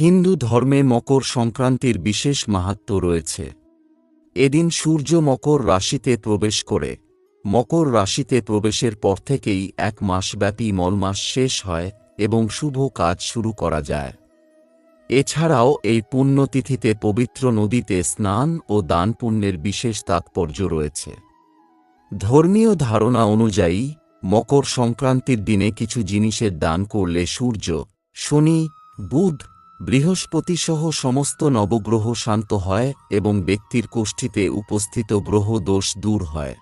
হিন্দু ধর্মে মকর সংক্রান্তির বিশেষ মাহাত্ম্য রয়েছে। এদিন সূর্য মকর রাশিতে প্রবেশ করে। মকর রাশিতে প্রবেশের পর থেকেই এক মাসব্যাপী মলমাস শেষ হয় এবং শুভ কাজ শুরু করা যায়। এছাড়াও এই পুণ্যতিথিতে পবিত্র নদীতে স্নান ও দান পুণ্যের বিশেষ তাৎপর্য রয়েছে। ধর্মীয় ধারণা অনুযায়ী, মকর সংক্রান্তির দিনে কিছু জিনিসের দান করলে সূর্য, শনি, বুধ বৃহস্পতি সহ সমস্ত নবগ্রহ শান্ত হয় এবং ব্যক্তির কোষ্ঠীতে উপস্থিত গ্রহ দোষ দূর হয়।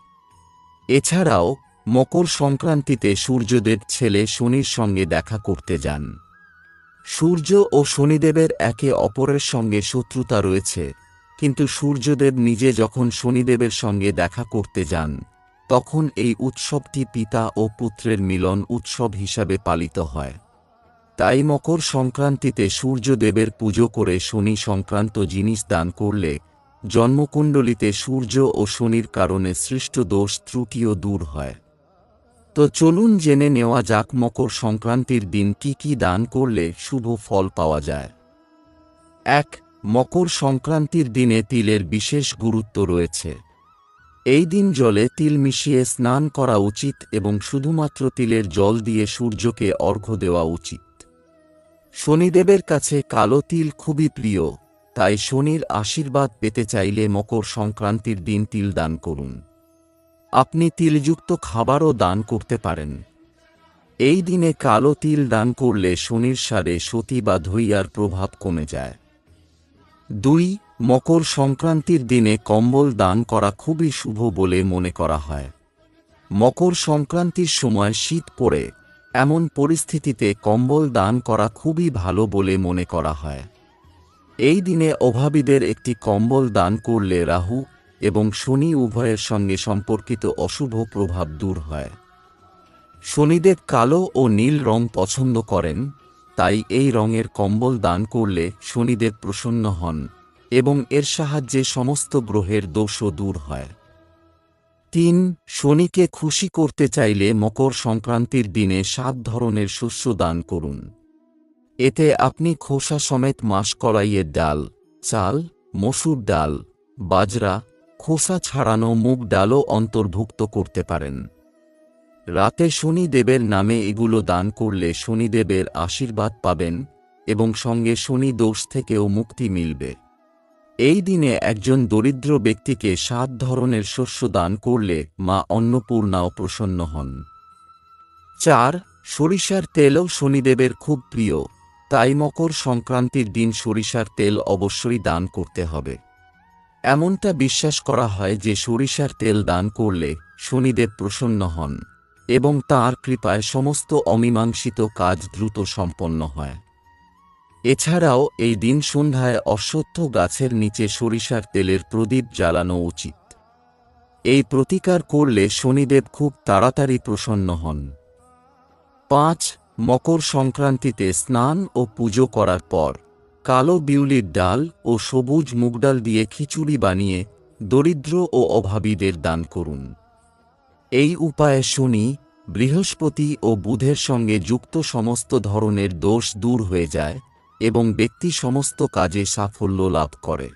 এছাড়াও, মকর সংক্রান্তিতে সূর্যদেব ছেলে শনির সঙ্গে দেখা করতে যান। সূর্য ও শনিদেবের একে অপরের সঙ্গে শত্রুতা রয়েছে, কিন্তু সূর্যদেব নিজে যখন শনিদেবের সঙ্গে দেখা করতে যান, তখন এই উৎসবটি পিতা ও পুত্রের মিলন উৎসব হিসাবে পালিত হয়। তাই মকর সংক্রান্তিতে সূর্যদেবের পুজো করে শনি সংক্রান্ত জিনিস দান করলে জন্মকুণ্ডলিতে সূর্য ও শনির কারণে সৃষ্ট দোষ ত্রুটিও দূর হয়। তো চলুন জেনে নেওয়া যাক মকর সংক্রান্তির দিন কি কি দান করলে শুভ ফল পাওয়া যায়। এক, মকর সংক্রান্তির দিনে তিলের বিশেষ গুরুত্ব রয়েছে। এই দিন জলে তিল মিশিয়ে স্নান করা উচিত এবং শুধুমাত্র তিলের জল দিয়ে সূর্যকে অর্ঘ্য দেওয়া উচিত। শনিদেবের কাছে কালো তিল খুবই প্রিয়, তাই শনির আশীর্বাদ পেতে চাইলে মকর সংক্রান্তির দিন তিল দান করুন। আপনি তিলযুক্ত খাবারও দান করতে পারেন। এই দিনে কালো তিল দান করলে শনির সারে সতী বা ধৈয়ার প্রভাব কমে যায়। দুই, মকর সংক্রান্তির দিনে কম্বল দান করা খুবই শুভ বলে মনে করা হয়। মকর সংক্রান্তির সময় শীত পড়ে এমন পরিস্থিতিতে কম্বল দান করা খুবই ভালো বলে মনে করা হয়। এই দিনে অভাবীদের একটি কম্বল দান করলে রাহু এবং শনি উভয়ের সঙ্গে সম্পর্কিত অশুভ প্রভাব দূর হয়। শনিদেব কালো ও নীল রং পছন্দ করেন, তাই এই রঙের কম্বল দান করলে শনিদেব প্রসন্ন হন এবং এর সাহায্যে সমস্ত গ্রহের দোষও দূর হয়। তিন, শনিকে খুশি করতে চাইলে মকর সংক্রান্তির দিনে সাত ধরনের শস্য দান করুন। এতে আপনি খোসা সমেত মাসকলাইয়ের ডাল, চাল, মসুর ডাল, বাজরা, খোসা ছাড়ানো মুগ ডালও অন্তর্ভুক্ত করতে পারেন। রাতে শনিদেবের নামে এগুলো দান করলে শনিদেবের আশীর্বাদ পাবেন এবং সঙ্গে শনি দোষ থেকেও মুক্তি মিলবে। এই দিনে একজন দরিদ্র ব্যক্তিকে সাত ধরনের শস্য দান করলে মা অন্নপূর্ণাও প্রসন্ন হন। চার, সরিষার তেলও শনিদেবের খুব প্রিয়, তাই মকর সংক্রান্তির দিন সরিষার তেল অবশ্যই দান করতে হবে। এমনটা বিশ্বাস করা হয় যে সরিষার তেল দান করলে শনিদেব প্রসন্ন হন এবং তাঁর কৃপায় সমস্ত অমীমাংসিত কাজ দ্রুত সম্পন্ন হয়। এছাড়াও, এই দিন সন্ধ্যায় অশ্বত্থ গাছের নিচে সরিষার তেলের প্রদীপ জ্বালানো উচিত। এই প্রতিকার করলে শনিদেব খুব তাড়াতাড়ি প্রসন্ন হন। পাঁচ, মকর সংক্রান্তিতে স্নান ও পুজো করার পর, কালো বিউলির ডাল ও সবুজ মুগডাল দিয়ে খিচুড়ি বানিয়ে দরিদ্র ও অভাবীদের দান করুন। এই উপায়ে শনি, বৃহস্পতি ও বুধের সঙ্গে যুক্ত সমস্ত ধরনের দোষ দূর হয়ে যায় এবং ব্যক্তি সমস্ত কাজে সাফল্য লাভ করে।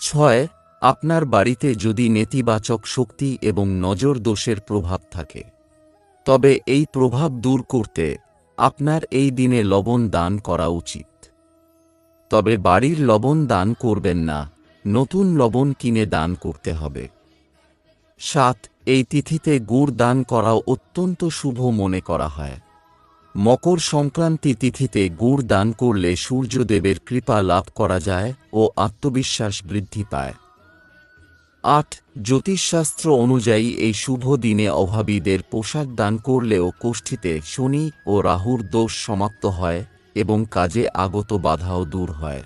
ছয়, আপনার বাড়িতে যদি নেতিবাচক শক্তি এবং নজর দোষের প্রভাব থাকে, তবে এই প্রভাব দূর করতে আপনার এই দিনে লবণ দান করা উচিত। তবে বাড়ির লবণ দান করবেন না, নতুন লবণ কিনে দান করতে হবে। সাত, এই তিথিতে গুড় দান করাও অত্যন্ত শুভ মনে করা হয়। মকর সংক্রান্তি তিথিতে গুড় দান করলে সূর্যদেবের কৃপা লাভ করা যায় ও আত্মবিশ্বাস বৃদ্ধি পায়। আট, জ্যোতিষশাস্ত্র অনুযায়ী এই শুভ দিনে অভাবীদের পোশাক দান করলেও কোষ্ঠীতে শনি ও রাহুর দোষ সমাপ্ত হয় এবং কাজে আগত বাধাও দূর হয়।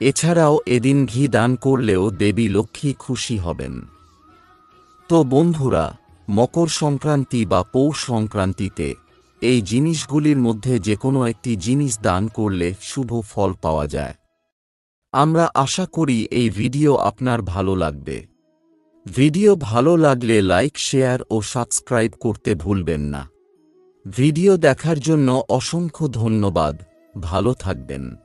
এছাড়াও এদিন ঘি দান করলেও দেবী লক্ষ্মী খুশি হবেন। তো বন্ধুরা, মকর সংক্রান্তি বা পৌষ সংক্রান্তিতে এই জিনিসগুলির মধ্যে যে কোনো একটি জিনিস দান করলে শুভ ফল পাওয়া যায়। আমরা আশা করি এই ভিডিও আপনার ভালো লাগবে। ভিডিও ভালো লাগলে লাইক, শেয়ার ও সাবস্ক্রাইব করতে ভুলবেন না। ভিডিও দেখার জন্য অসংখ্য ধন্যবাদ। ভালো থাকবেন।